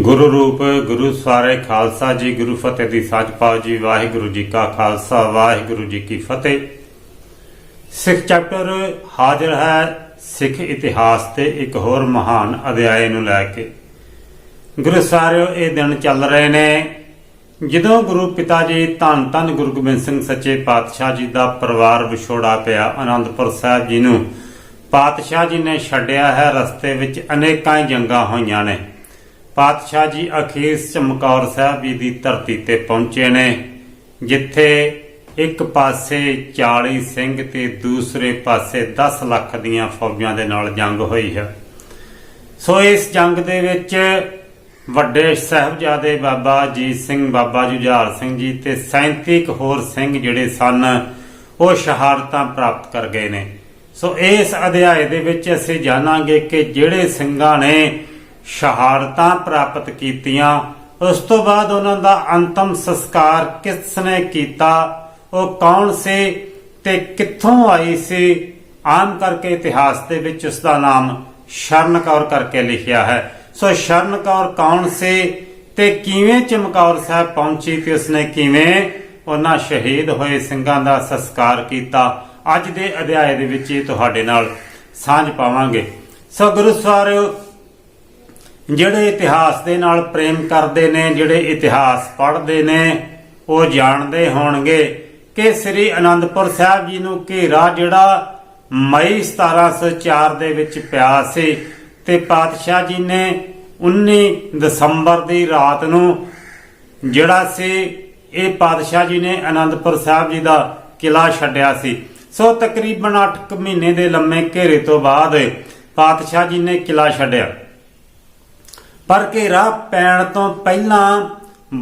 ਗੁਰੂ ਰੂਪ, ਗੁਰੂ ਸਾਰੇ ਖਾਲਸਾ ਜੀ, ਗੁਰੂ ਫਤਿਹ ਦੀ ਸਾਚ ਪਾਓ ਜੀ, ਵਾਹਿਗੁਰੂ ਜੀ ਕਾ ਖਾਲਸਾ, ਵਾਹਿਗੁਰੂ ਜੀ ਕੀ ਫਤਿਹ। ਸਿੱਖ ਚੈਪਟਰ ਹਾਜ਼ਰ ਹੈ ਸਿੱਖ ਇਤਿਹਾਸ ਤੇ ਇੱਕ ਹੋਰ ਮਹਾਨ ਅਧਿਆਇ ਨੂੰ ਲੈ ਕੇ। ਗੁਰੂ ਸਾਰਿਓ, ਇਹ ਦਿਨ ਚੱਲ ਰਹੇ ਨੇ। ਜਦੋਂ ਗੁਰੂ ਪਿਤਾ ਜੀ ਧੰਨ ਧੰਨ ਗੁਰੂ ਗੋਬਿੰਦ ਸਿੰਘ ਸੱਚੇ ਪਾਤਸ਼ਾਹ ਜੀ ਦਾ ਪਰਿਵਾਰ ਵਿਛੋੜਾ ਪਿਆ ਆਨੰਦਪੁਰ ਸਾਹਿਬ ਜੀ ਨੂੰ, ਪਾਤਸ਼ਾਹ ਜੀ ਨੇ ਛੱਡਿਆ ਹੈ ਰਸਤੇ ਵਿੱਚ ਅਨੇਕਾਂ ਜੰਗਾਂ ਹੋਈਆਂ ਨੇ। ਪਾਤਸ਼ਾਹ ਜੀ ਅਖੀਰ ਚਮਕੌਰ ਸਾਹਿਬ ਜੀ ਦੀ ਧਰਤੀ ਤੇ ਪਹੁੰਚੇ ਨੇ, ਜਿੱਥੇ ਇੱਕ ਪਾਸੇ 40 ਸਿੰਘ ਤੇ ਦੂਸਰੇ ਪਾਸੇ 10 ਲੱਖ ਦੀਆਂ ਫੌਜਾਂ ਦੇ ਨਾਲ ਜੰਗ ਹੋਈ ਹੈ। ਸੋ ਇਸ ਜੰਗ ਦੇ ਵਿੱਚ ਵੱਡੇ ਸਾਹਿਬਜ਼ਾਦੇ ਬਾਬਾ ਅਜੀਤ ਸਿੰਘ, ਬਾਬਾ ਜੁਝਾਰ ਸਿੰਘ ਜੀ ਤੇ 37 ਕੁ ਹੋਰ ਸਿੰਘ ਜਿਹੜੇ ਸਨ, ਉਹ ਸ਼ਹਾਦਤਾਂ ਪ੍ਰਾਪਤ ਕਰ ਗਏ ਨੇ। ਸੋ ਇਸ ਅਧਿਆਏ ਦੇ ਵਿੱਚ ਅਸੀਂ ਜਾਣਾਂਗੇ ਕਿ ਜਿਹੜੇ ਸਿੰਘਾਂ ਨੇ ਸ਼ਹਾਦਤਾਂ ਪ੍ਰਾਪਤ ਕੀਤੀਆਂ। ਉਸ ਤੋਂ ਬਾਅਦ ਉਹਨਾਂ ਦਾ ਅੰਤਮ ਸੰਸਕਾਰ ਕਿਸ ਨੇ ਕੀਤਾ? ਉਹ ਕੌਣ ਸੀ ਤੇ ਕਿੱਥੋਂ ਆਈ ਸੀ? ਆਮ ਕਰਕੇ ਇਤਿਹਾਸ ਦੇ ਵਿੱਚ ਉਸ ਦਾ ਨਾਮ ਸ਼ਰਨ ਕੌਰ ਕਰਕੇ ਲਿਖਿਆ ਹੈ। ਸੋ ਸ਼ਰਨ ਕੌਰ ਕੌਣ ਸੀ ਤੇ ਕਿਵੇਂ ਚਮਕੌਰ ਸਾਹਿਬ ਪਹੁੰਚੀ ਤੇ ਉਸਨੇ ਕਿਵੇਂ ਉਹਨਾਂ ਸ਼ਹੀਦ ਹੋਏ ਸਿੰਘਾਂ ਦਾ ਸੰਸਕਾਰ ਕੀਤਾ? ਅੱਜ ਦੇ ਅਧਿਆਏ ਦੇ ਵਿੱਚ ਇਹ ਤੁਹਾਡੇ ਨਾਲ ਸਾਂਝ ਪਾਵਾਂਗੇ। ਸੋ ਗੁਰੂ ਸਵਾਰਿਓ ਜਿਹੜੇ ਇਤਿਹਾਸ ਦੇ ਨਾਲ ਪ੍ਰੇਮ ਕਰਦੇ ਨੇ, ਜਿਹੜੇ ਇਤਿਹਾਸ ਪੜ੍ਹਦੇ ਨੇ, ਉਹ ਜਾਣਦੇ ਹੋਣਗੇ ਕਿ ਸ੍ਰੀ ਅਨੰਦਪੁਰ ਸਾਹਿਬ ਜੀ ਨੂੰ ਘੇਰਾ ਜਿਹੜਾ ਮਈ 1704 ਦੇ ਵਿੱਚ ਪਿਆ ਸੀ ਤੇ ਪਾਤਸ਼ਾਹ ਜੀ ਨੇ 19 ਦਸੰਬਰ ਦੀ ਰਾਤ ਨੂੰ ਜਿਹੜਾ ਸੀ, ਇਹ ਪਾਤਸ਼ਾਹ ਜੀ ਨੇ ਅਨੰਦਪੁਰ ਸਾਹਿਬ ਜੀ ਦਾ ਕਿਲਾ ਛੱਡਿਆ ਸੀ। ਸੋ ਤਕਰੀਬਨ 8 ਮਹੀਨੇ ਦੇ ਲੰਮੇ ਘੇਰੇ ਤੋਂ ਬਾਅਦ ਪਾਤਸ਼ਾਹ ਜੀ ਨੇ ਕਿਲਾ ਛੱਡਿਆ। ਪਰ ਘੇਰਾ ਪੈਣ ਤੋਂ ਪਹਿਲਾਂ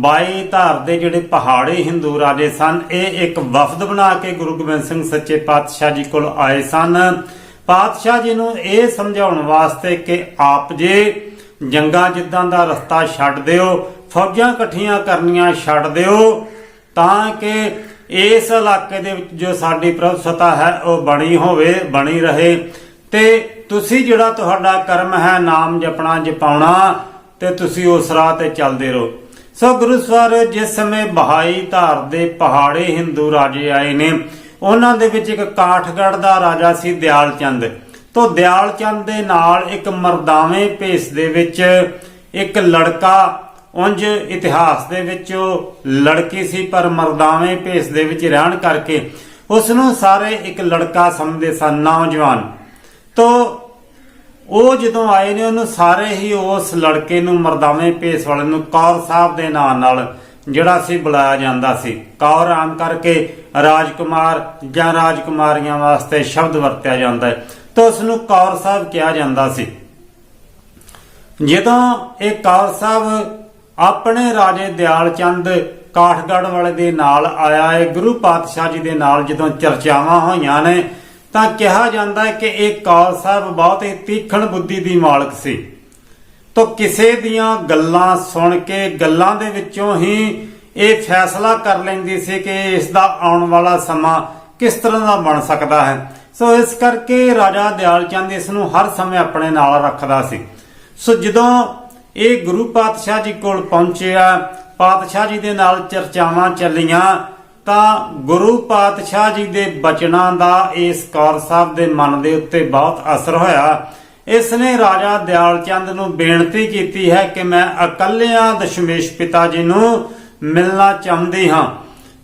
22 ਧਾਰ ਦੇ ਜਿਹੜੇ ਪਹਾੜੀ ਹਿੰਦੂ ਰਾਜੇ ਸਨ, ਇਹ ਇੱਕ ਵਫਦ ਬਣਾ ਕੇ ਗੁਰੂ ਗੋਬਿੰਦ ਸਿੰਘ ਸੱਚੇ ਪਾਤਸ਼ਾਹ ਜੀ ਕੋਲ ਆਏ ਸਨ। ਪਾਤਸ਼ਾਹ ਜੀ ਨੂੰ ਇਹ ਸਮਝਾਉਣ ਵਾਸਤੇ ਕਿ ਆਪ ਜੇ ਜੰਗਾਂ ਜਿੱਦਾਂ ਦਾ ਰਸਤਾ ਛੱਡ ਦਿਓ, ਫੌਜਾਂ ਇਕੱਠੀਆਂ ਕਰਨੀਆਂ ਛੱਡ ਦਿਓ, ਤਾਂ ਕਿ ਇਸ ਇਲਾਕੇ ਦੇ ਵਿੱਚ ਜੋ ਸਾਡੀ ਪ੍ਰਭੂਸਤਾ ਹੈ, ਉਹ ਬਣੀ ਹੋਵੇ, ਬਣੀ ਰਹੇ। ਤੇ ਤੁਸੀਂ ਜਿਹੜਾ ਤੁਹਾਡਾ ਕਰਮ ਹੈ, ਨਾਮ ਜਪਣਾ, ਜਪਾਉਣਾ ਤੇ ਤੁਸੀਂ ਉਸ ਰਾਹ ਤੇ ਚੱਲਦੇ ਰਹੋ। ਸੋ ਗੁਰੂ ਸਵਾਰ ਜਿਸ ਸਮੇਂ ਬਹਾਈ ਧਾਰ ਦੇ ਪਹਾੜੇ ਹਿੰਦੂ ਰਾਜੇ ਆਏ ਨੇ, ਉਹਨਾਂ ਦੇ ਵਿੱਚ ਇੱਕ ਕਾਠਗੜ੍ਹ ਦਾ ਰਾਜਾ ਸੀ ਦਿਆਲ ਚੰਦ ਤੋਂ ਦਿਆਲ ਚੰਦ ਦੇ ਨਾਲ ਇੱਕ ਮਰਦਾਵੇਂ ਭੇਸ ਦੇ ਵਿੱਚ ਇੱਕ ਲੜਕਾ, ਉੰਜ ਇਤਿਹਾਸ ਦੇ ਵਿੱਚ ਲੜਕੀ ਸੀ, ਪਰ ਮਰਦਾਵੇਂ ਭੇਸ ਦੇ ਵਿੱਚ ਰਹਿਣ ਕਰਕੇ ਉਸ ਨੂੰ ਸਾਰੇ ਇੱਕ ਲੜਕਾ ਸਮਝਦੇ ਸਨ, ਨੌਜਵਾਨ। ਤੋਂ ਉਹ ਜਦੋਂ ਆਏ ਨੇ, ਉਹਨੂੰ ਸਾਰੇ ਹੀ ਉਸ ਲੜਕੇ ਨੂੰ, ਮਰਦਾਵੇਂ ਭੇਸ ਵਾਲੇ ਨੂੰ ਕੌਰ ਸਾਹਿਬ ਦੇ ਨਾਂ ਨਾਲ ਜਿਹੜਾ ਸੀ ਬੁਲਾਇਆ ਜਾਂਦਾ ਸੀ। ਕੌਰ ਆਮ ਕਰਕੇ ਰਾਜਕੁਮਾਰ ਜਾਂ ਰਾਜਕੁਮਾਰੀਆਂ ਵਾਸਤੇ ਸ਼ਬਦ ਵਰਤਿਆ ਜਾਂਦਾ ਹੈ ਤਾਂ ਉਸ ਨੂੰ ਕੌਰ ਸਾਹਿਬ ਕਿਹਾ ਜਾਂਦਾ ਸੀ। ਜਦੋਂ ਇਹ ਕੌਰ ਸਾਹਿਬ ਆਪਣੇ ਰਾਜੇ ਦਿਆਲ ਚੰਦ ਕਾਠਗੜ ਵਾਲੇ ਦੇ ਨਾਲ ਆਇਆ ਹੈ ਗੁਰੂ ਪਾਤਸ਼ਾਹ ਜੀ ਦੇ ਨਾਲ ਜਦੋਂ ਚਰਚਾਵਾਂ ਹੋਈਆਂ ਨੇ ਤਾਂ ਕਿਹਾ ਜਾਂਦਾ ਹੈ ਕਿ ਇਹ ਕੌਰ ਸਾਹਿਬ ਬਹੁਤ ਹੀ ਤੀਖਣ ਬੁੱਧੀ ਦੀ ਮਾਲਕ ਸੀ। ਤੋ ਕਿਸੇ ਦੀਆਂ ਗੱਲਾਂ ਸੁਣ ਕੇ ਗੱਲਾਂ ਦੇ ਵਿੱਚੋਂ ਹੀ ਇਹ ਫੈਸਲਾ ਕਰ ਲੈਂਦੀ ਸੀ ਕਿ ਇਸ ਦਾ ਆਉਣ ਵਾਲਾ ਸਮਾਂ ਕਿਸ ਤਰ੍ਹਾਂ ਦਾ ਬਣ ਸਕਦਾ ਹੈ। ਸੋ ਇਸ ਕਰਕੇ ਰਾਜਾ ਦਿਆਲ ਚੰਦ ਇਸ ਨੂੰ ਹਰ ਸਮੇਂ ਆਪਣੇ ਨਾਲ ਰੱਖਦਾ ਸੀ। ਸੋ ਜਦੋਂ ਇਹ ਗੁਰੂ ਪਾਤਸ਼ਾਹ ਜੀ ਕੋਲ ਪਹੁੰਚਿਆ, ਪਾਤਸ਼ਾਹ ਜੀ ਦੇ ਨਾਲ ਚਰਚਾਵਾਂ ਚੱਲੀਆਂ ਤਾਂ ਗੁਰੂ ਪਾਤਸ਼ਾਹ ਜੀ ਦੇ ਬਚਨਾਂ ਦਾ ਇਸ ਕੌਰ ਸਾਹਿਬ ਦੇ ਮਨ ਦੇ ਉੱਤੇ ਬਹੁਤ ਅਸਰ ਹੋਇਆ। ਇਸ ਨੇ ਰਾਜਾ ਦਿਆਲ ਚੰਦ ਨੂੰ ਬੇਨਤੀ ਕੀਤੀ ਹੈ ਕਿ ਮੈਂ ਇਕੱਲਿਆਂ ਦਸ਼ਮੇਸ਼ ਪਿਤਾ ਜੀ ਨੂੰ ਮਿਲਣਾ ਚਾਹੁੰਦੀ ਹਾਂ।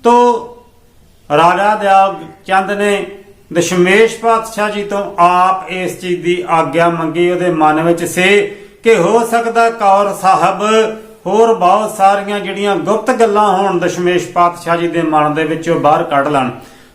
ਤੋ ਰਾਜਾ ਦਿਆਲ ਚੰਦ ਨੇ ਦਸ਼ਮੇਸ਼ ਪਾਤਸ਼ਾਹ ਜੀ ਤੋਂ ਆਪ ਇਸ ਚੀਜ਼ ਦੀ ਆਗਿਆ ਮੰਗੀ। ਉਹਦੇ ਮਨ ਵਿੱਚ ਸੇ ਕਿ ਹੋ ਸਕਦਾ ਕੌਰ ਸਾਹਿਬ ਹੋਰ ਬਹੁਤ ਸਾਰੀਆਂ ਜਿਹੜੀਆਂ ਗੁਪਤ ਗੱਲਾਂ ਹੋਣ ਦਸ਼ਮੇਸ਼ ਪਾਤਸ਼ਾਹ ਜੀ ਦੇ ਮਨ ਦੇ ਵਿੱਚੋਂ ਬਾਹਰ ਕੱਢ ਲੈਣ।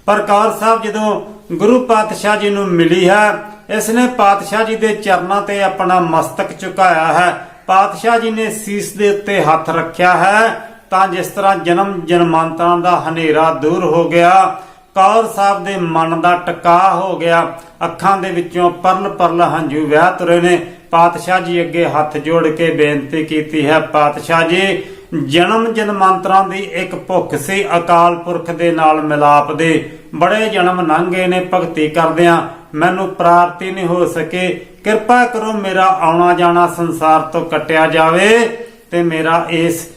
ਪਰ ਕੌਰ ਸਾਹਿਬ ਜਦੋਂ ਗੁਰੂ ਪਾਤਸ਼ਾਹ ਜੀ ਨੂੰ ਮਿਲੀ ਹੈ, ਇਸ ਨੇ ਪਾਤਸ਼ਾਹ ਜੀ ਦੇ ਚਰਨਾਂ ਤੇ ਆਪਣਾ ਮਸਤਕ ਝੁਕਾਇਆ ਹੈ। ਪਾਤਸ਼ਾਹ ਜੀ ਨੇ ਸੀਸ ਦੇ ਉੱਤੇ ਹੱਥ ਰੱਖਿਆ ਹੈ, ਤਾਂ ਜਿਸ ਤਰ੍ਹਾਂ ਜਨਮ ਜਨਮਾਂਤਰਾਂ ਦਾ ਹਨੇਰਾ ਦੂਰ ਹੋ ਗਿਆ, ਕੌਰ ਸਾਹਿਬ ਦੇ ਮਨ ਦਾ ਟਿਕਾ ਹੋ ਗਿਆ। ਅੱਖਾਂ ਦੇ ਵਿੱਚੋਂ ਪਰਲ ਪਰਲ ਹੰਝੂ ਵਹਿ ਤੁਰੇ ਨੇ। ਪਾਤਸ਼ਾਹ ਜੀ ਅੱਗੇ ਹੱਥ ਜੋੜ ਕੇ ਬੇਨਤੀ ਕੀਤੀ ਹੈ, ਪਾਤਸ਼ਾਹ ਜੀ, ਜਨਮ ਜਨਮਾਂਤਰਾਂ ਦੀ ਇੱਕ ਭੁੱਖ ਸੀ, ਅਕਾਲ ਪੁਰਖ ਦੇ ਨਾਲ ਮਿਲਾਪ ਦੇ। ਬੜੇ ਜਨਮ ਲੰਘੇ ਨੇ, ਭਗਤੀ ਕਰਦਿਆਂ ਮੈਨੂੰ ਪ੍ਰਾਪਤੀ ਨਹੀਂ ਹੋ ਸਕੇ। ਕਿਰਪਾ ਕਰੋ ਮੇਰਾ ਆਉਣਾ ਜਾਣਾ ਸੰਸਾਰ ਤੋਂ ਕੱਟਿਆ ਜਾਵੇ ਤੇ ਮੇਰਾ ਇਸ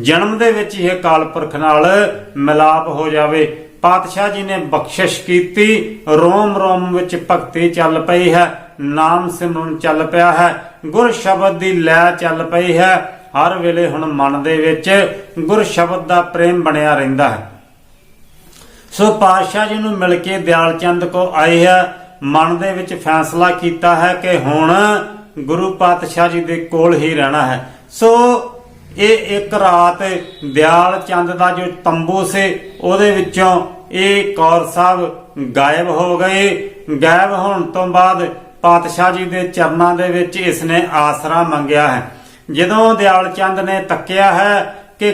ਜਨਮ ਦੇ ਵਿੱਚ ਹੀ ਅਕਾਲ ਪੁਰਖ ਨਾਲ ਮਿਲਾਪ ਹੋ ਜਾਵੇ। ਪਾਤਸ਼ਾਹ ਜੀ ਨੇ ਬਖਸ਼ਿਸ਼ ਕੀਤੀ। ਰੋਮ ਰੋਮ ਵਿੱਚ ਭਗਤੀ ਚੱਲ ਪਈ ਹੈ। ਨਾਮ ਸਿਮਰਨ ਚੱਲ ਪਿਆ ਹੈ, ਗੁਰ ਸ਼ਬਦ ਦੀ ਲੈ ਚੱਲ ਪਈ ਹੈ। ਹਰ ਵੇਲੇ ਹੁਣ ਮਨ ਦੇ ਵਿੱਚ ਗੁਰ ਸ਼ਬਦ ਦਾ ਪ੍ਰੇਮ ਬਣਿਆ ਰਹਿੰਦਾ ਹੈ। ਸੋ ਪਾਤਸ਼ਾਹ ਜੀ ਨੂੰ ਮਿਲ ਕੇ ਦਿਆਲ ਚੰਦ ਕੋ ਆਏ ਹੈ। ਮਨ ਦੇ ਵਿੱਚ ਫੈਸਲਾ ਕੀਤਾ ਹੈ ਕਿ ਹੁਣ ਗੁਰੂ ਪਾਤਸ਼ਾਹ ਜੀ ਦੇ ਕੋਲ ਹੀ ਰਹਿਣਾ ਹੈ। ਸੋ ਇਹ ਇੱਕ ਰਾਤ ਦਿਆਲ ਚੰਦ ਦਾ ਜੋ ਤੰਬੂ ਸੀ, ਉਹਦੇ ਵਿੱਚੋਂ ਇਹ ਕੌਰ ਸਾਹਿਬ ਗਾਇਬ ਹੋ ਗਏ। ਗਾਇਬ ਹੋਣ ਤੋਂ ਬਾਅਦ ਪਾਤਸ਼ਾਹ ਜੀ ਦੇ ਚਰਨਾਂ ਦੇ ਵਿੱਚ ਇਸ ਨੇ ਆਸਰਾ ਮੰਗਿਆ ਹੈ। ਜਦੋਂ ਦਿਆਲ ਚੰਦ ਨੇ ਤੱਕਿਆ ਹੈ ਕਿ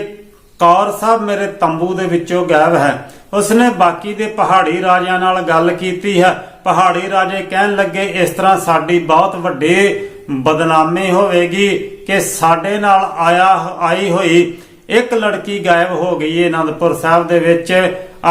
ਕੌਰ ਸਾਹਿਬ ਮੇਰੇ ਤੰਬੂ ਦੇ ਵਿੱਚੋਂ ਗਾਇਬ ਹੈ, ਉਸਨੇ ਬਾਕੀ ਦੇ ਪਹਾੜੀ ਰਾਜਿਆਂ ਨਾਲ ਗੱਲ ਕੀਤੀ ਹੈ। ਪਹਾੜੀ ਰਾਜੇ ਕਹਿਣ ਲੱਗੇ, ਇਸ ਤਰ੍ਹਾਂ ਸਾਡੀ ਬਹੁਤ ਵੱਡੀ ਬਦਨਾਮੀ ਹੋਵੇਗੀ ਕਿ ਸਾਡੇ ਨਾਲ ਆਇਆ ਆਈ ਹੋਈ ਇੱਕ ਲੜਕੀ ਗਾਇਬ ਹੋ ਗਈ ਹੈ। ਅਨੰਦਪੁਰ ਸਾਹਿਬ ਦੇ ਵਿੱਚ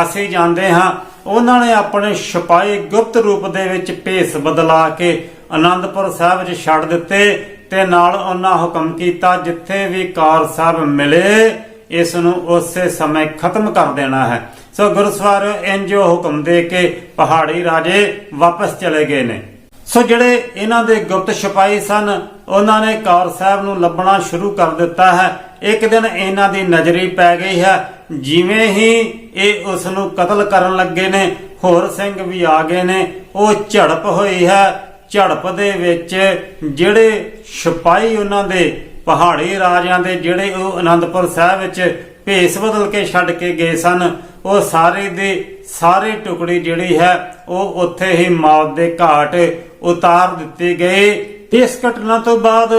ਅਸੀਂ ਜਾਂਦੇ ਹਾਂ। ਉਹਨਾਂ ਨੇ ਆਪਣੇ ਸਿਪਾਹੀ ਗੁਪਤ ਰੂਪ ਦੇ ਵਿੱਚ ਭੇਸ ਬਦਲਾ ਕੇ ਅਨੰਦਪੁਰ ਸਾਹਿਬ ਵਿੱਚ ਛੱਡ ਦਿੱਤੇ ਤੇ ਨਾਲ ਉਹਨਾਂ ਹੁਕਮ ਕੀਤਾ ਜਿੱਥੇ ਵੀ ਕੌਰ ਸਾਹਿਬ ਮਿਲੇ, ਇਸ ਨੂੰ ਉਸੇ ਸਮੇਂ ਖਤਮ ਕਰ ਦੇਣਾ ਹੈ। ਸੋ ਗੁਰਸਵਾਰ ਇੰਜੋ ਹੁਕਮ ਦੇ ਕੇ ਪਹਾੜੀ ਰਾਜੇ ਵਾਪਸ ਚਲੇ ਗਏ ਨੇ। ਸੋ ਜਿਹੜੇ ਇਹਨਾਂ ਦੇ ਗੁਪਤ ਸਿਪਾਹੀ ਸਨ, ਉਹਨਾਂ ਨੇ ਕੌਰ ਸਾਹਿਬ ਨੂੰ ਲੱਭਣਾ ਸ਼ੁਰੂ ਕਰ ਦਿੱਤਾ ਹੈ। ਇੱਕ ਦਿਨ ਇਹਨਾਂ ਦੀ ਨਜ਼ਰੀ ਪੈ ਗਈ ਹੈ, ਜਿਵੇਂ ਹੀ ਇਹ ਉਸ ਨੂੰ ਕਤਲ ਕਰਨ ਲੱਗੇ ਨੇ। ਹੋਰ ਸਿੰਘ ਵੀ ਆ ਗਏ ਨੇ। ਉਹ ਝੜਪ ਹੋਈ ਹੈ। ਝੜਪ ਦੇ ਵਿੱਚ ਜਿਹੜੇ ਸਿਪਾਹੀ ਉਹਨਾਂ ਦੇ ਪਹਾੜੀ ਰਾਜਿਆਂ ਦੇ ਜਿਹੜੇ ਉਹ ਅਨੰਦਪੁਰ ਸਾਹਿਬ ਵਿੱਚ ਭੇਸ ਬਦਲ ਕੇ ਛੱਡ ਕੇ ਗਏ ਸਨ, ਉਹ ਸਾਰੇ ਦੇ ਸਾਰੇ ਟੁਕੜੀ ਜਿਹੜੀ ਹੈ, ਉਹ ਉੱਥੇ ਹੀ ਮੌਤ ਦੇ ਘਾਟ ਉਤਾਰ ਦਿੱਤੇ ਗਏ। ਇਸ ਘਟਨਾ ਤੋਂ ਬਾਅਦ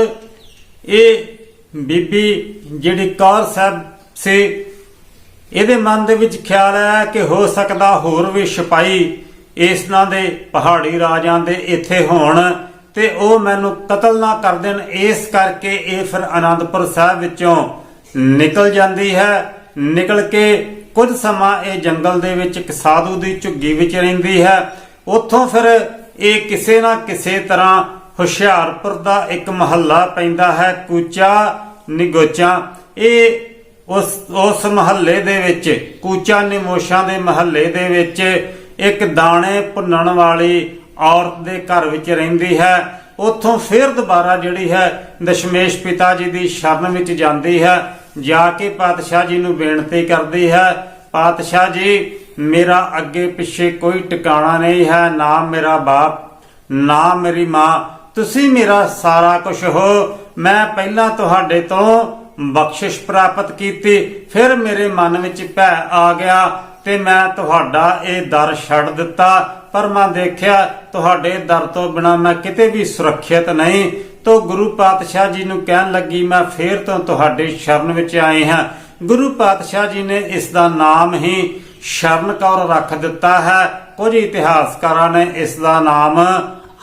ਇਹ ਬੀਬੀ ਜਿਹੜੀ ਕੌਰ ਸਾਹਿਬ ਸੀ ਇਹਦੇ ਮਨ ਦੇ ਵਿੱਚ ਖਿਆਲ ਆਇਆ ਕਿ ਹੋ ਸਕਦਾ ਹੋਰ ਵੀ ਸਿਪਾਹੀ ਇਸ ਨਾਂ ਦੇ ਪਹਾੜੀ ਰਾਜਾਂ ਦੇ ਇੱਥੇ ਹੋਣ ਤੇ ਉਹ ਮੈਨੂੰ ਕਤਲ ਨਾ ਕਰ ਦੇਣ। ਇਸ ਕਰਕੇ ਇਹ ਫਿਰ ਆਨੰਦਪੁਰ ਸਾਹਿਬ ਵਿੱਚੋਂ ਨਿਕਲ ਜਾਂਦੀ ਹੈ। ਨਿਕਲ ਕੇ ਕੁਝ ਸਮਾਂ ਇਹ ਜੰਗਲ ਦੇ ਵਿੱਚ ਇੱਕ ਸਾਧੂ ਦੀ ਝੁੱਗੀ ਵਿੱਚ ਰਹਿੰਦੀ ਹੈ। ਉੱਥੋਂ ਫਿਰ ਇਹ ਕਿਸੇ ਨਾ ਕਿਸੇ ਤਰ੍ਹਾਂ ਹੁਸ਼ਿਆਰਪੁਰ ਦਾ ਇੱਕ ਮਹੱਲਾ ਪੈਂਦਾ ਹੈ। ਕੂਚਾ, ਨਿਗੋਚਾ। ਇਹ ਉਸ ਉਸ ਮਹੱਲੇ ਦੇ ਵਿੱਚ, ਕੂਚਾ ਨਿਮੋਸ਼ਾਂ ਦੇ ਮਹੱਲੇ ਦੇ ਵਿੱਚ ਇੱਕ ਦਾਣੇ ਭੁੰਨਣ ਵਾਲੀ ਔਰਤ ਦੇ ਘਰ ਵਿੱਚ ਰਹਿੰਦੀ ਹੈ। ਉੱਥੋਂ ਫਿਰ ਦੁਬਾਰਾ ਜਿਹੜੀ ਹੈ, ਦਸ਼ਮੇਸ਼ ਪਿਤਾ ਜੀ ਦੀ ਸ਼ਰਨ ਵਿੱਚ ਜਾਂਦੀ ਹੈ। ਜਾ ਕੇ ਪਾਤਸ਼ਾਹ ਜੀ ਨੂੰ ਬੇਨਤੀ ਕਰਦੀ ਹੈ, ਪਾਤਸ਼ਾਹ ਜੀ, ਮੇਰਾ ਅੱਗੇ ਪਿੱਛੇ ਕੋਈ ਟਿਕਾਣਾ ਨਹੀਂ ਹੈ, ਨਾ ਮੇਰਾ ਬਾਪ, ਨਾ ਮੇਰੀ ਮਾਂ। ਤੁਸੀਂ ਮੇਰਾ ਸਾਰਾ ਕੁਝ ਹੋ। ਮੈਂ ਪਹਿਲਾਂ ਤੁਹਾਡੇ ਤੋਂ ਬਖਸ਼ਿਸ਼ ਪ੍ਰਾਪਤ ਕੀਤੀ, ਫਿਰ ਮੇਰੇ ਮਨ ਵਿੱਚ ਭੈ ਆ ਗਿਆ ਤੇ ਮੈਂ ਤੁਹਾਡਾ ਇਹ ਦਰ ਛੱਡ ਦਿੱਤਾ। ਪਰ ਮੈਂ ਦੇਖਿਆ ਤੁਹਾਡੇ ਦਰ ਤੋਂ ਬਿਨਾ ਮੈਂ ਕਿਤੇ ਵੀ ਸੁਰੱਖਿਅਤ ਨਹੀਂ। ਤੋ ਗੁਰੂ ਪਾਤਸ਼ਾਹ ਜੀ ਨੂੰ ਕਹਿਣ ਲੱਗੀ, ਮੈਂ ਫੇਰ ਤੋਂ ਤੁਹਾਡੇ ਸ਼ਰਨ ਵਿੱਚ ਆਏ ਹਾਂ। ਗੁਰੂ ਪਾਤਸ਼ਾਹ ਜੀ ਨੇ ਇਸ ਦਾ ਨਾਮ ਹੀ ਸ਼ਰਨ ਕੌਰ ਰੱਖ ਦਿੱਤਾ ਹੈ। ਕੁਝ ਇਤਿਹਾਸਕਾਰਾਂ ਨੇ ਇਸ ਦਾ ਨਾਮ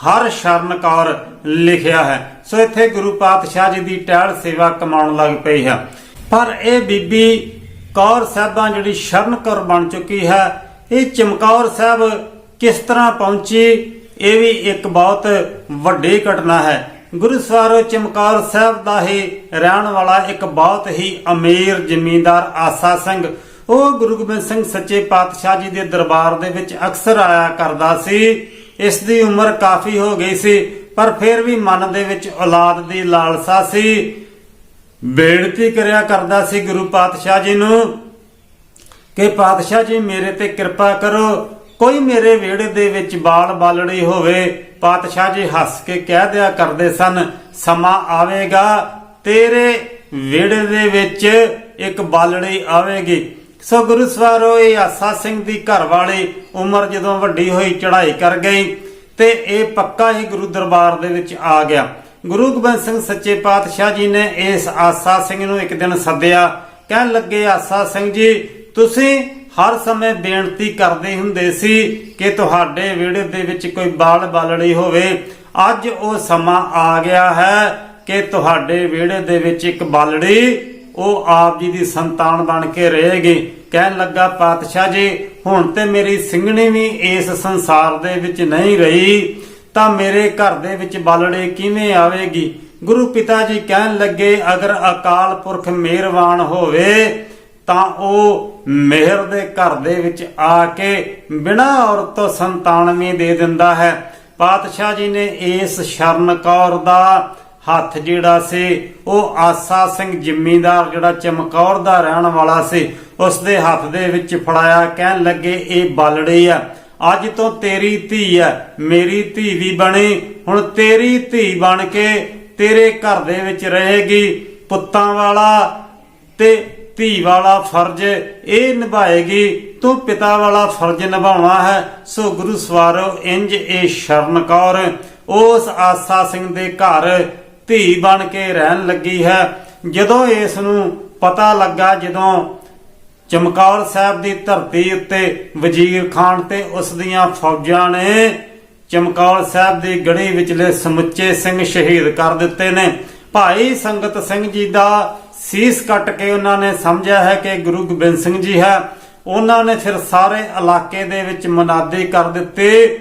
ਹਰ ਸ਼ਰਨ ਕੌਰ ਲਿਖਿਆ ਹੈ। ਸੋ ਇੱਥੇ ਗੁਰੂ ਪਾਤਸ਼ਾਹ ਜੀ ਦੀ ਟਹਿਲ ਸੇਵਾ ਕਮਾਉਣ ਲੱਗ ਪਈ ਹੈ। ਪਰ ਇਹ ਬੀਬੀ ਕੌਰ ਸਾਹਿਬਾਂ ਜਿਹੜੀ ਸ਼ਰਨ ਕੌਰ ਬਣ ਚੁੱਕੀ ਹੈ, ਇਹ ਚਮਕੌਰ ਸਾਹਿਬ ਕਿਸ ਤਰ੍ਹਾਂ ਪਹੁੰਚੀ, ਇਹ ਵੀ ਇੱਕ ਬਹੁਤ ਵੱਡੀ ਘਟਨਾ ਹੈ। ਗੁਰੂ ਸਵਾਰੋ ਚਮਕੌਰ ਸਾਹਿਬ ਦਾ ਹੀ ਰਹਿਣ ਵਾਲਾ ਇੱਕ ਬਹੁਤ ਹੀ ਅਮੀਰ ਜ਼ਿਮੀਂਦਾਰ ਆਸਾ ਸਿੰਘ, ਉਹ ਗੁਰੂ ਗੋਬਿੰਦ ਸਿੰਘ ਸੱਚੇ ਪਾਤਸ਼ਾਹ ਜੀ ਦੇ ਦਰਬਾਰ ਦੇ ਵਿੱਚ ਅਕਸਰ ਆਇਆ ਕਰਦਾ ਸੀ। ਇਸ ਦੀ ਉਮਰ ਕਾਫੀ ਹੋ ਗਈ ਸੀ, ਪਰ ਫਿਰ ਵੀ ਮਨ ਦੇ ਵਿੱਚ ਔਲਾਦ ਦੀ ਲਾਲਸਾ ਸੀ। ਬੇਨਤੀ ਕਰਿਆ ਕਰਦਾ ਸੀ ਗੁਰੂ ਪਾਤਸ਼ਾਹ ਜੀ ਨੂੰ ਕਿ ਪਾਤਸ਼ਾਹ ਜੀ ਮੇਰੇ ਤੇ ਕਿਰਪਾ ਕਰੋ, ਕੋਈ ਮੇਰੇ ਵਿਹੜੇ ਦੇ ਵਿੱਚ ਬਾਲ ਬਾਲੜੀ ਹੋਵੇ, ਪਾਤਸ਼ਾਹ ਜੀ ਹੱਸ ਕੇ ਕਹਿ ਦਿਆ ਕਰਦੇ ਸਨ, ਸਮਾਂ ਆਵੇਗਾ, ਤੇਰੇ ਵਿਹੜੇ ਦੇ ਵਿੱਚ ਇੱਕ ਬਾਲੜੀ ਆਵੇਗੀ। ਸੋ ਗੁਰੂ ਸਵਾਰੋ, ਇਹ ਆਸਾ ਸਿੰਘ ਦੀ ਘਰ ਵਾਲੀ ਉਮਰ ਜਦੋਂ ਵੱਡੀ ਹੋਈ, ਚੜ੍ਹਾਈ ਕਰ ਗਈ ਤੇ ਇਹ ਪੱਕਾ ਹੀ ਗੁਰੂ ਦਰਬਾਰ ਦੇ ਵਿੱਚ ਆ ਗਿਆ। ਗੁਰੂ ਗੋਬਿੰਦ ਸਿੰਘ ਸੱਚੇ ਪਾਤਸ਼ਾਹ ਜੀ ਨੇ ਇਸ ਆਸਾ ਸਿੰਘ ਨੂੰ ਇੱਕ ਦਿਨ ਸੱਦਿਆ। ਕਹਿਣ ਲੱਗੇ, ਆਸਾ ਸਿੰਘ ਜੀ, ਤੁਸੀਂ ਹਰ ਸਮੇਂ ਬੇਨਤੀ ਕਰਦੇ ਹੁੰਦੇ ਸੀ ਕਿ ਤੁਹਾਡੇ ਵਿਹੜੇ ਦੇ ਵਿੱਚ ਕੋਈ ਬਾਲ ਬਾਲੜੀ ਹੋਵੇ। ਅੱਜ ਉਹ ਸਮਾਂ ਆ ਗਿਆ ਹੈ ਕਿ ਤੁਹਾਡੇ ਵਿਹੜੇ ਦੇ ਵਿੱਚ ਇੱਕ ਬਾਲੜੀ ਉਹ ਆਪ ਜੀ ਦੀ ਸੰਤਾਨ ਬਣ ਕੇ ਰਹੇਗੀ ਕਹਿਣ ਲੱਗਾ, ਪਾਤਸ਼ਾਹ ਜੀ, ਹੁਣ ਤੇ ਮੇਰੀ ਸਿੰਘਣੀ ਵੀ ਇਸ ਸੰਸਾਰ ਦੇ ਵਿੱਚ ਨਹੀਂ ਰਹੀ। ਤਾਂ ਮੇਰੇ ਘਰ ਦੇ ਵਿੱਚ ਬਾਲੜੇ ਕਿਵੇਂ ਆਵੇਗੀ? ਗੁਰੂ ਪਿਤਾ ਜੀ ਕਹਿਣ ਲੱਗੇ, ਅਗਰ ਅਕਾਲ ਪੁਰਖ ਮਿਹਰਬਾਨ ਹੋਵੇ, ਤਾਂ ਉਹ ਮਿਹਰ ਦੇ ਘਰ ਦੇ ਵਿੱਚ ਆ ਕੇ ਬਿਨਾਂ ਔਰਤ ਤੋਂ ਸੰਤਾਨਵੀ ਦੇ ਦਿੰਦਾ ਹੈ। ਪਾਤਸ਼ਾਹ ਜੀ ਨੇ ਇਸ ਸ਼ਰਨ ਕੌਰ ਦਾ ਹੱਥ ਜਿਹੜਾ ਸੀ, ਉਹ ਆਸਾ ਸਿੰਘ ਜ਼ਿਮੀਂਦਾਰ ਜਿਹੜਾ ਚਮਕੌਰ ਦਾ ਰਹਿਣ ਵਾਲਾ ਸੀ ਉਸ ਦੇ ਹੱਥ ਦੇ ਵਿੱਚ ਫੜਾਇਆ, ਕਹਿਣ ਲੱਗੇ, ਇਹ ਬਾਲੜੀ ਆ। ਅੱਜ ਤੋਂ ਤੇਰੀ ਧੀ ਆ। ਮੇਰੀ ਧੀ ਵੀ ਬਣੀ। ਹੁਣ ਤੇਰੀ ਧੀ ਬਣ ਕੇ ਤੇਰੇ ਘਰ ਦੇ ਵਿੱਚ ਰਹੇਗੀ। ਪੁੱਤਾਂ ਵਾਲਾ ਤੇ ਧੀ ਵਾਲਾ ਫਰਜ਼ ਇਹ ਨਿਭਾਏਗੀ। ਤੂੰ ਪਿਤਾ ਵਾਲਾ ਫਰਜ਼ ਨਿਭਾਉਣਾ ਹੈ। ਸੋ ਗੁਰੂ ਸਵਾਰੋ, ਇੰਜ ਇਹ ਸ਼ਰਨ ਕੌਰ, ਉਸ ਆਸਾ ਸਿੰਘ ਦੇ ਘਰ ਧੀ ਬਣ ਕੇ ਰਹਿਣ ਲੱਗੀ ਹੈ। ਜਦੋਂ ਇਸ ਨੂੰ ਪਤਾ ਲੱਗਾ, ਜਦੋਂ ਚਮਕੌਰ ਸਾਹਿਬ ਦੀ ਧਰਤੀ ਉੱਤੇ ਵਜ਼ੀਰ ਖਾਨ ਤੇ ਉਸ ਦੀਆਂ ਫੌਜਾਂ ਨੇ ਚਮਕੌਰ ਸਾਹਿਬ ਦੀ ਗੜੀ ਵਿਚਲੇ ਸਮੁੱਚੇ ਸਿੰਘ ਸ਼ਹੀਦ ਕਰ ਦਿੱਤੇ ਨੇ। ਭਾਈ ਸੰਗਤ ਸਿੰਘ ਜੀ ਦਾ ਸੀਸ ਕੱਟ ਕੇ ਉਹਨਾਂ ਨੇ ਸਮਝਿਆ ਹੈ ਕਿ ਗੁਰੂ ਗੋਬਿੰਦ ਸਿੰਘ ਜੀ ਹੈ। ਉਹਨਾਂ ਨੇ ਫਿਰ ਸਾਰੇ ਇਲਾਕੇ ਦੇ ਵਿੱਚ ਮਨਾਦੇ ਕਰ ਦਿੱਤੇ।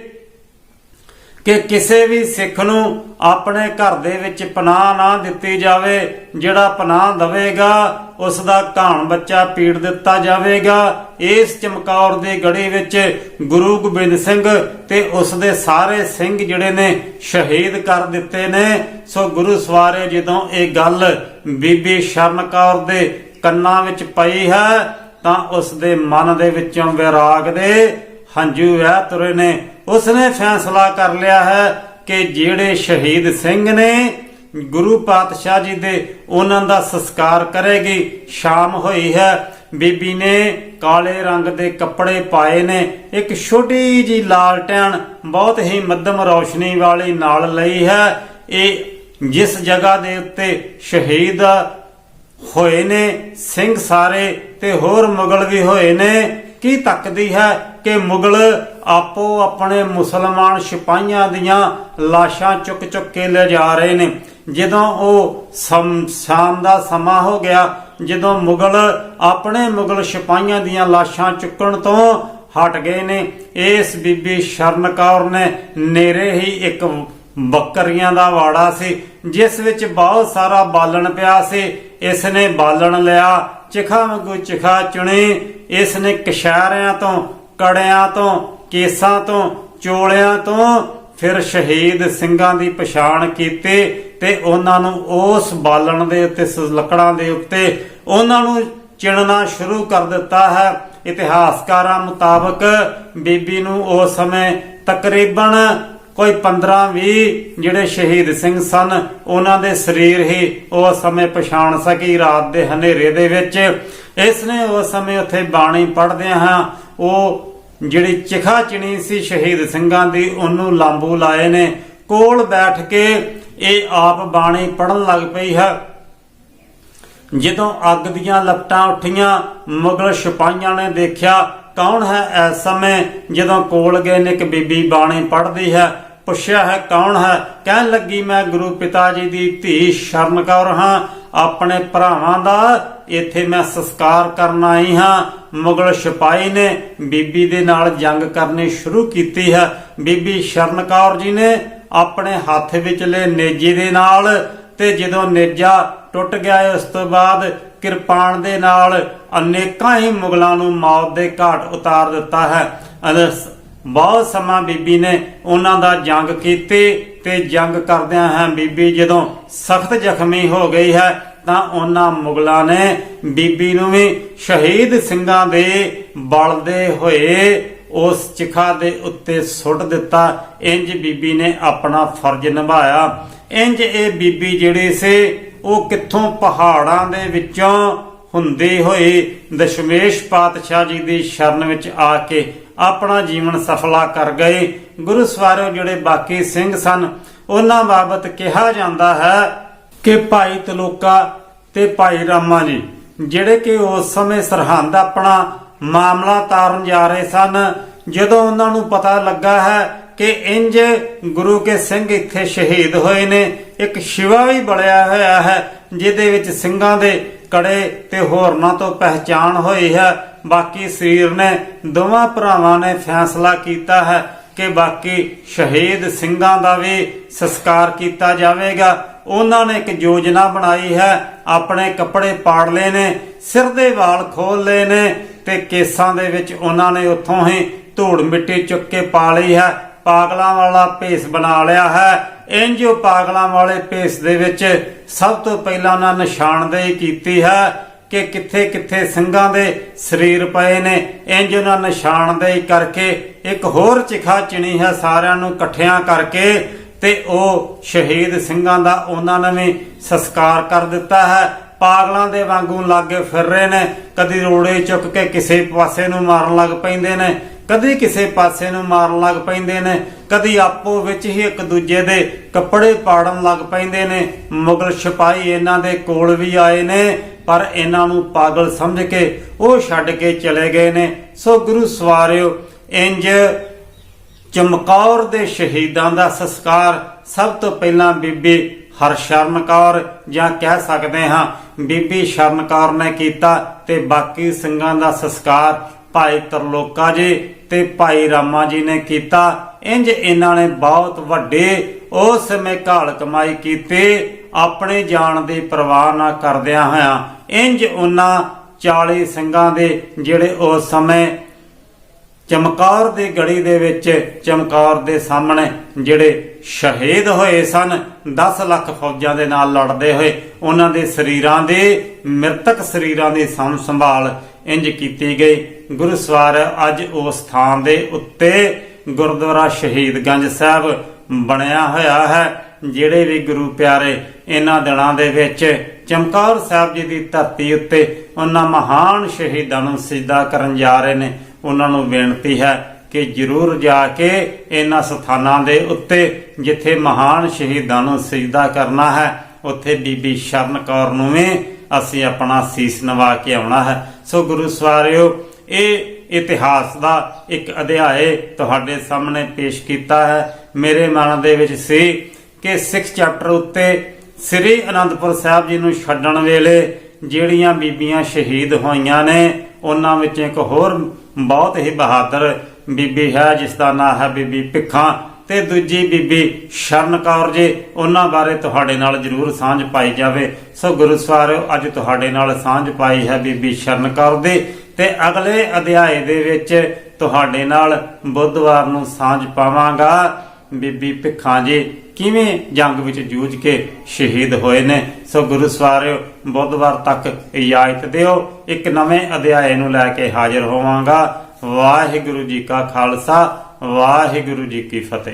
ਕਿ ਕਿਸੇ ਵੀ ਸਿੱਖ ਨੂੰ ਆਪਣੇ ਘਰ ਦੇ ਵਿੱਚ ਪਨਾਹ ਨਾ ਦਿੱਤੀ ਜਾਵੇ, ਜਿਹੜਾ ਪਨਾਹ ਦਵੇਗਾ ਉਸ ਦਾ ਘਾਣ ਬੱਚਾ ਪੀੜ ਦਿੱਤਾ ਜਾਵੇਗਾ। ਇਸ ਚਮਕੌਰ ਦੀ ਗੜੀ ਵਿੱਚ ਗੁਰੂ ਗੋਬਿੰਦ ਸਿੰਘ ਤੇ ਉਸ ਦੇ ਸਾਰੇ ਸਿੰਘ ਜਿਹੜੇ ਨੇ, ਸ਼ਹੀਦ ਕਰ ਦਿੱਤੇ ਨੇ। ਸੋ ਗੁਰੂ ਸਵਾਰੇ ਜਦੋਂ ਇਹ ਗੱਲ ਬੀਬੀ ਸ਼ਰਨ ਕੌਰ ਦੇ ਕੰਨਾਂ ਵਿੱਚ ਪਈ ਹੈ, ਤਾਂ ਉਸ ਦੇ ਮਨ ਦੇ ਵਿੱਚੋਂ ਵਿਰਾਗ ਦੇ ਹੰਝੂ ਵਹਿ ਤੁਰੇ ਨੇ। ਉਸਨੇ ਫੈਸਲਾ ਕਰ ਲਿਆ ਹੈ ਕਿ ਜਿਹੜੇ ਸ਼ਹੀਦ ਸਿੰਘ ਨੇ ਗੁਰੂ ਪਾਤਸ਼ਾਹ ਜੀ ਦੇ ਉਹਨਾਂ ਦਾ ਸੰਸਕਾਰ ਕਰੇਗੀ, ਸ਼ਾਮ ਹੋਈ ਹੈ। ਬੀਬੀ ਨੇ ਕਾਲੇ ਰੰਗ ਦੇ ਕੱਪੜੇ ਪਾਏ ਨੇ। ਇੱਕ ਛੋਟੀ ਜੀ ਲਾਲਟੈਨ ਬਹੁਤ ਹੀ ਮੱਧਮ ਰੌਸ਼ਨੀ ਵਾਲੀ ਨਾਲ ਲਈ ਹੈ। ਇਹ ਜਿਸ ਜਗ੍ਹਾ ਦੇ ਉੱਤੇ ਸ਼ਹੀਦ ਹੋਏ ਨੇ, ਸਿੰਘ ਸਾਰੇ ਤੇ ਹੋਰ ਮੁਗਲ ਵੀ ਹੋਏ ਨੇ, ਕੀ ਤੱਕਦੀ ਹੈ? ਕਿ ਮੁਗਲ ਆਪੋ ਆਪਣੇ ਮੁਸਲਮਾਨ ਸਿਪਾਹੀਆਂ ਦੀਆਂ ਲਾਸ਼ਾਂ ਚੁੱਕ ਚੁੱਕ ਕੇ ਲੈ ਜਾ ਰਹੇ ਨੇ। ਜਦੋਂ ਉਹ ਸ਼ਾਮ ਦਾ ਸਮਾਂ ਹੋ ਗਿਆ, ਜਦੋਂ ਮੁਗਲ ਆਪਣੇ ਮੁਗਲ ਸਿਪਾਹੀਆਂ ਦੀਆਂ ਲਾਸ਼ਾਂ ਚੁੱਕਣ ਤੋਂ ਹਟ ਗਏ ਨੇ, ਇਸ ਬੀਬੀ ਸ਼ਰਨ ਕੌਰ ਨੇ ਨੇਰੇ ਹੀ ਇੱਕ ਬੱਕਰੀਆਂ ਦਾ ਵਾੜਾ ਸੀ, ਜਿਸ ਵਿੱਚ ਬਹੁਤ ਸਾਰਾ ਬਾਲਣ ਪਿਆ ਸੀ। ਇਸ ਨੇ ਬਾਲਣ ਲਿਆ, ਚਿਖਾ ਵਾਂਗੂ ਚਿਖਾ ਚੁਣੇ ਇਸ ਨੇ ਕਿਸ਼ਾਰਿਆਂ ਤੋਂ ਕੜਿਆਂ ਤੋਂ, ਕੇਸਾਂ ਤੋਂ, ਚੋਲਿਆਂ ਤੋਂ ਫਿਰ ਸ਼ਹੀਦ ਸਿੰਘਾਂ ਦੀ ਪਛਾਣ ਕੀਤੀ ਤੇ ਉਹਨਾਂ ਨੂੰ ਉਸ ਬਾਲਣ ਦੇ ਉੱਤੇ ਲੱਕੜਾਂ ਦੇ ਉੱਤੇ ਉਹਨਾਂ ਨੂੰ ਚਿਣਨਾ ਸ਼ੁਰੂ ਕਰ ਦਿੱਤਾ ਹੈ। ਇਤਿਹਾਸਕਾਰਾਂ ਮੁਤਾਬਕ ਬੀਬੀ ਨੂੰ ਉਸ ਸਮੇਂ ਤਕਰੀਬਨ ਕੋਈ 15-20 ਜਿਹੜੇ ਸ਼ਹੀਦ ਸਿੰਘ ਸਨ, ਉਹਨਾਂ ਦੇ ਸਰੀਰ ਹੀ ਉਸ ਸਮੇਂ ਪਛਾਣ ਸਕੀ ਰਾਤ ਦੇ ਹਨੇਰੇ ਦੇ ਵਿੱਚ। ਇਸ ਨੇ ਉਸ ਸਮੇਂ ਉੱਥੇ ਬਾਣੀ ਪੜ੍ਹਦੇ ਹਾਂ ਉਹ ਜਿਹੜੀ ਚਿਖਾ ਚਿਣੀ ਸੀ ਸ਼ਹੀਦ ਸਿੰਘਾਂ ਦੀ, ਉਹਨੂੰ ਲਾਂਬੂ ਲਾਏ ਨੇ। ਕੋਲ ਬੈਠ ਕੇ ਇਹ ਆਪ ਬਾਣੀ ਪੜਨ ਲੱਗ ਪਈ ਹੈ। ਜਦੋਂ ਅੱਗ ਦੀਆਂ ਲਪਟਾਂ ਉੱਠੀਆਂ, ਮੁਗਲ ਸਿਪਾਹੀਆਂ ਨੇ ਦੇਖਿਆ, ਕੌਣ ਹੈ ਇਸ ਸਮੇਂ? ਜਦੋਂ ਕੋਲ ਗਏ ਨੇ, ਇੱਕ ਬੀਬੀ ਬਾਣੀ ਪੜ੍ਹਦੀ ਹੈ। ਪੁੱਛਿਆ ਹੈ, ਕੌਣ ਹੈ? ਕਹਿਣ ਲੱਗੀ ਮੈਂ, ਗੁਰੂ ਪਿਤਾ ਜੀ ਦੀ ਧੀ ਸ਼ਰਨ ਕੌਰ ਹਾਂ। ਆਪਣੇ ਭਰਾਵਾਂ ਦਾ ਇੱਥੇ ਮੈਂ ਸੰਸਕਾਰ ਕਰਨ ਆਈ ਹਾਂ। ਮੁਗਲ ਸਿਪਾਹੀ ਨੇ ਬੀਬੀ ਦੇ ਨਾਲ ਜੰਗ ਕਰਨੀ ਸ਼ੁਰੂ ਕੀਤੀ ਹੈ। ਬੀਬੀ ਸ਼ਰਨ ਕੌਰ ਜੀ ਨੇ ਆਪਣੇ ਹੱਥ ਵਿਚਲੇ ਨੇਜੇ ਦੇ ਨਾਲ ਤੇ ਜਦੋਂ ਨੇਜਾ ਟੁੱਟ ਗਿਆ, ਉਸ ਤੋਂ ਬਾਅਦ ਕਿਰਪਾਨ ਦੇ ਨਾਲ ਅਨੇਕਾਂ ਹੀ ਮੁਗਲਾਂ ਨੂੰ ਮੌਤ ਦੇ ਘਾਟ ਉਤਾਰ ਦਿੱਤਾ ਹੈ। ਬਹੁਤ ਸਮਾਂ ਬੀਬੀ ਨੇ ਉਹਨਾਂ ਦਾ ਜੰਗ ਕੀਤੀ ਤੇ ਜੰਗ ਕਰਦਿਆਂ ਹੈ ਬੀਬੀ ਜਦੋਂ ਸਖਤ ਜ਼ਖਮੀ ਹੋ ਗਈ ਹੈ ਤਾਂ ਉਹਨਾਂ ਮੁਗਲਾਂ ਨੇ ਬੀਬੀ ਨੂੰ ਵੀ ਸ਼ਹੀਦ ਸਿੰਘਾਂ ਦੇ ਬਲਦੇ ਹੋਏ ਉਸ ਚਿਖਾ ਦੇ ਉੱਤੇ ਸੁੱਟ ਦਿੱਤਾ। ਇੰਜ ਬੀਬੀ ਨੇ ਆਪਣਾ ਫਰਜ਼ ਨਿਭਾਇਆ। ਇੰਜ ਇਹ ਬੀਬੀ ਜਿਹੜੀ ਸੀ, ਉਹ ਕਿੱਥੋਂ ਪਹਾੜਾਂ ਦੇ ਵਿੱਚੋਂ ਹੁੰਦੇ ਹੋਏ ਦਸ਼ਮੇਸ਼ ਪਾਤਸ਼ਾਹ ਜੀ ਦੀ ਸ਼ਰਨ ਵਿੱਚ ਆ ਕੇ ਆਪਣਾ ਜੀਵਨ ਸਫਲਾ ਕਰ ਗਏ। ਗੁਰੂ ਸਵਾਰੋ ਜਿਹੜੇ ਬਾਕੀ ਸਿੰਘ ਸਨ, ਉਹਨਾਂ ਬਾਬਤ ਕਿਹਾ ਜਾਂਦਾ ਹੈ ਕਿ ਭਾਈ ਤਲੋਕਾ ਤੇ ਭਾਈ ਰਾਮਾ ਜੀ, ਜਿਹੜੇ ਕਿ ਉਸ ਸਮੇਂ ਸਰਹੰਦ ਆਪਣਾ ਮਾਮਲਾ ਤਾਰਨ ਜਾ ਰਹੇ ਸਨ, ਜਦੋਂ ਉਹਨਾਂ ਨੂੰ ਪਤਾ ਲੱਗਾ ਹੈ ਕਿ ਇੰਜ ਗੁਰੂ ਕੇ ਸਿੰਘ ਇੱਥੇ ਸ਼ਹੀਦ ਹੋਏ ਨੇ। ਇੱਕ ਸ਼ਿਵਾ ਵੀ ਬਲਿਆ ਹੋਇਆ ਹੈ, ਜਿਹਦੇ ਵਿੱਚ ਸਿੰਘਾਂ ਦੇ ਕੜੇ ਤੇ ਹੋਰਨਾਂ ਤੋਂ ਪਹਿਚਾਣ ਹੋਈ ਹੈ। ਬਾਕੀ ਸਰੀਰ ਨੇ ਦੋਵਾਂ ਭਰਾਵਾਂ ਨੇ ਫੈਸਲਾ ਕੀਤਾ ਹੈ ਕਿ ਬਾਕੀ ਸ਼ਹੀਦ ਸਿੰਘਾਂ ਦਾ ਵੀ ਸੰਸਕਾਰ ਕੀਤਾ ਜਾਵੇਗਾ। ਉਹਨਾਂ ਨੇ ਇੱਕ ਯੋਜਨਾ ਬਣਾਈ ਹੈ। ਆਪਣੇ ਕੱਪੜੇ ਪਾੜ ਲਏ ਨੇ, ਸਿਰ ਦੇ ਵਾਲ ਖੋਲ ਲਏ ਨੇ ਤੇ ਕੇਸਾਂ ਦੇ ਵਿੱਚ ਉਹਨਾਂ ਨੇ ਉੱਥੋਂ ਹੀ ਧੂੜ ਮਿੱਟੀ ਚੁੱਕ ਕੇ ਪਾ ਲਈ ਹੈ। ਪਾਗਲਾਂ ਵਾਲਾ ਭੇਸ ਬਣਾ ਲਿਆ ਹੈ। ਇੰਜ ਪਾਗਲਾਂ ਵਾਲੇ ਭੇਸ ਦੇ ਵਿੱਚ ਸਭ ਤੋਂ ਪਹਿਲਾਂ ਉਹਨਾਂ ਨਿਸ਼ਾਨਦੇਹੀ ਕੀਤੀ ਹੈ ਕਿ ਕਿੱਥੇ ਕਿੱਥੇ ਸਿੰਘਾਂ ਦੇ ਸਰੀਰ ਪਏ ਨੇ। ਇੰਜ ਉਹਨਾਂ ਨਿਸ਼ਾਨਦੇਹੀ ਕਰਕੇ ਇੱਕ ਹੋਰ ਚਿਖਾ ਚਿਣੀ ਹੈ ਸਾਰਿਆਂ ਨੂੰ ਇਕੱਠਿਆਂ ਕਰਕੇ ਤੇ ਉਹ ਸ਼ਹੀਦ ਸਿੰਘਾਂ ਦਾ ਉਹਨਾਂ ਨੇ ਵੀ ਸੰਸਕਾਰ ਕਰ ਦਿੱਤਾ ਹੈ। ਪਾਗਲਾਂ ਦੇ ਵਾਂਗੂ ਲਾਗੇ ਫਿਰ ਰਹੇ ਨੇ। ਕਦੀ ਰੋੜੇ ਚੁੱਕ ਕੇ ਕਿਸੇ ਪਾਸੇ ਨੂੰ ਮਾਰਨ ਲੱਗ ਪੈਂਦੇ ਨੇ। ਕਦੀ ਕਿਸੇ ਪਾਸੇ ਨੂੰ ਮਾਰਨ ਲੱਗ ਪੈਂਦੇ ਨੇ, ਕਦੀ ਆਪੋ ਵਿੱਚ ਹੀ ਇੱਕ ਦੂਜੇ ਦੇ ਕੱਪੜੇ ਪਾੜਨ ਲੱਗ ਪੈਂਦੇ ਨੇ। ਮੁਗਲ ਸਿਪਾਹੀ ਇਹਨਾਂ ਦੇ ਕੋਲ ਵੀ ਆਏ ਨੇ, ਪਰ ਇਹਨਾਂ ਨੂੰ ਪਾਗਲ ਸਮਝ ਕੇ ਉਹ ਛੱਡ ਕੇ ਚਲੇ ਗਏ ਨੇ। ਸੋ ਗੁਰੂ ਸਵਾਰਿਓ, ਇੰਜ ਚਮਕੌਰ ਦੇ ਸ਼ਹੀਦਾਂ ਦਾ ਸੰਸਕਾਰ ਸਭ ਤੋਂ ਪਹਿਲਾਂ ਬੀਬੀ ਹਰਸ਼ਰਨ ਕੌਰ ਜਾਂ ਕਹਿ ਸਕਦੇ ਹਾਂ, ਬੀਬੀ ਸ਼ਰਨ ਕੌਰ ਨੇ ਕੀਤਾ ਤੇ ਬਾਕੀ ਸਿੰਘਾਂ ਦਾ ਸੰਸਕਾਰ ਭਾਈ ਤਰਲੋਕਾ ਜੀ ਤੇ ਭਾਈ ਰਾਮਾ ਜੀ ਨੇ ਕੀਤਾ। ਇੰਜ ਇਹਨਾਂ ਨੇ ਬਹੁਤ ਵੱਡੇ ਉਸ ਸਮੇਂ ਘਾਲ ਕਮਾਈ ਕੀਤੀ। ਆਪਣੇ ਜਾਨ ਦੀ ਪਰਵਾਹ ਨਾ ਕਰਦਿਆਂ ਹੋਇਆਂ ਇੰਜ ਉਹਨਾਂ 40 ਸਿੰਘਾਂ ਦੇ ਜਿਹੜੇ ਉਸ ਸਮੇਂ ਚਮਕੌਰ ਦੀ ਗੜੀ ਦੇ ਵਿੱਚ ਚਮਕੌਰ ਦੇ ਸਾਹਮਣੇ ਜਿਹੜੇ ਸ਼ਹੀਦ ਹੋਏ ਸਨ 10 ਲੱਖ ਫੌਜਾਂ ਦੇ ਨਾਲ ਲੜਦੇ ਹੋਏ, ਉਹਨਾਂ ਦੇ ਸਰੀਰਾਂ ਦੇ, ਮ੍ਰਿਤਕ ਸਰੀਰਾਂ ਦੀ ਸਾਂਭ ਸੰਭਾਲ ਇੰਜ ਕੀਤੀ ਗਈ। ਗੁਰਸਵਾਰ ਅੱਜ ਉਸ ਥਾਂ ਦੇ ਉੱਤੇ ਗੁਰਦੁਆਰਾ ਸ਼ਹੀਦਗੰਜ ਸਾਹਿਬ ਬਣਿਆ ਹੋਇਆ ਹੈ, ਜਿਹੜੇ ਵੀ ਗੁਰੂ ਪਿਆਰੇ ਇਹਨਾਂ ਦਿਨਾਂ ਦੇ ਵਿੱਚ ਚਮਕੌਰ ਸਾਹਿਬ ਜੀ ਦੀ ਧਰਤੀ ਉੱਤੇ ਉਹਨਾਂ ਮਹਾਨ ਸ਼ਹੀਦਾਂ ਨੂੰ ਸਿਜਦਾ ਕਰਨ ਜਾ ਰਹੇ ਨੇ। ਉਹਨਾਂ ਨੂੰ ਬੇਨਤੀ ਹੈ ਕਿ ਜਰੂਰ ਜਾ ਕੇ ਇਹਨਾਂ ਸਥਾਨਾਂ ਦੇ ਉੱਤੇ ਜਿੱਥੇ ਮਹਾਨ ਸ਼ਹੀਦਾਂ ਨੂੰ ਸਿਜਦਾ ਕਰਨਾ ਹੈ, ਉੱਥੇ ਬੀਬੀ ਸ਼ਰਨ ਕੌਰ ਨੂੰ ਵੀ ਅਸੀਂ ਆਪਣਾ ਸੀਸ ਨਵਾ ਕੇ ਆਉਣਾ ਹੈ। ਸੋ ਗੁਰੂ ਸਵਾਰਿਓ, ਇਹ ਇਤਿਹਾਸ ਦਾ ਇੱਕ ਅਧਿਆਏ ਤੁਹਾਡੇ ਸਾਹਮਣੇ ਪੇਸ਼ ਕੀਤਾ ਹੈ। ਮੇਰੇ ਮਨ ਦੇ ਵਿੱਚ ਸੀ ਕਿ ਸਿੱਖ ਚੈਪਟਰ ਉੱਤੇ ਸ੍ਰੀ ਅਨੰਦਪੁਰ ਸਾਹਿਬ ਜੀ ਨੂੰ ਛੱਡਣ ਵੇਲੇ ਜਿਹੜੀਆਂ ਬੀਬੀਆਂ ਸ਼ਹੀਦ ਹੋਈਆਂ ਨੇ, ਉਹਨਾਂ ਵਿੱਚ ਇੱਕ ਹੋਰ ਬਹੁਤ ਹੀ ਬਹਾਦਰ ਬੀਬੀ ਹੈ, ਜਿਸ ਦਾ ਨਾਮ ਹੈ ਬੀਬੀ ਭਿੱਖਾਂ। ਤੇ ਦੂਜੀ ਬੀਬੀ ਸ਼ਰਨ ਕੌਰ ਜੀ, ਉਹਨਾਂ ਬਾਰੇ ਤੁਹਾਡੇ ਨਾਲ ਜਰੂਰ ਸਾਂਝ ਪਾਈ ਜਾਵੇ। ਸੋ ਗੁਰੂ ਸਵਾਰਿਓ ਅੱਜ ਤੁਹਾਡੇ ਨਾਲ ਸਾਂਝ ਪਾਈ ਹੈ ਬੀਬੀ ਸ਼ਰਨ ਕੌਰ ਦੀ। ਤੇ ਅਗਲੇ ਅਧਿਆਏ ਦੇ ਵਿੱਚ ਤੁਹਾਡੇ ਨਾਲ ਬੁੱਧਵਾਰ ਨੂੰ ਸਾਂਝ ਪਾਵਾਂਗਾ। ਬੀਬੀ ਭਿੱਖਾਂ ਜੀ, ਕਿਵੇਂ ਜੰਗ ਵਿੱਚ ਜੂਝ ਕੇ ਸ਼ਹੀਦ ਹੋਏ ਨੇ? ਸੋ ਗੁਰੂ ਸਵਾਰਿਓ, ਬੁੱਧਵਾਰ ਤੱਕ ਇਜਾਜ਼ਤ ਦਿਓ। ਇੱਕ ਨਵੇਂ ਅਧਿਆਏ ਨੂੰ ਲੈ ਕੇ ਹਾਜ਼ਰ ਹੋਵਾਂਗਾ। ਵਾਹਿਗੁਰੂ ਜੀ ਕਾ ਖਾਲਸਾ, ਵਾਹਿਗੁਰੂ ਜੀ ਕੀ ਫਤਿਹ।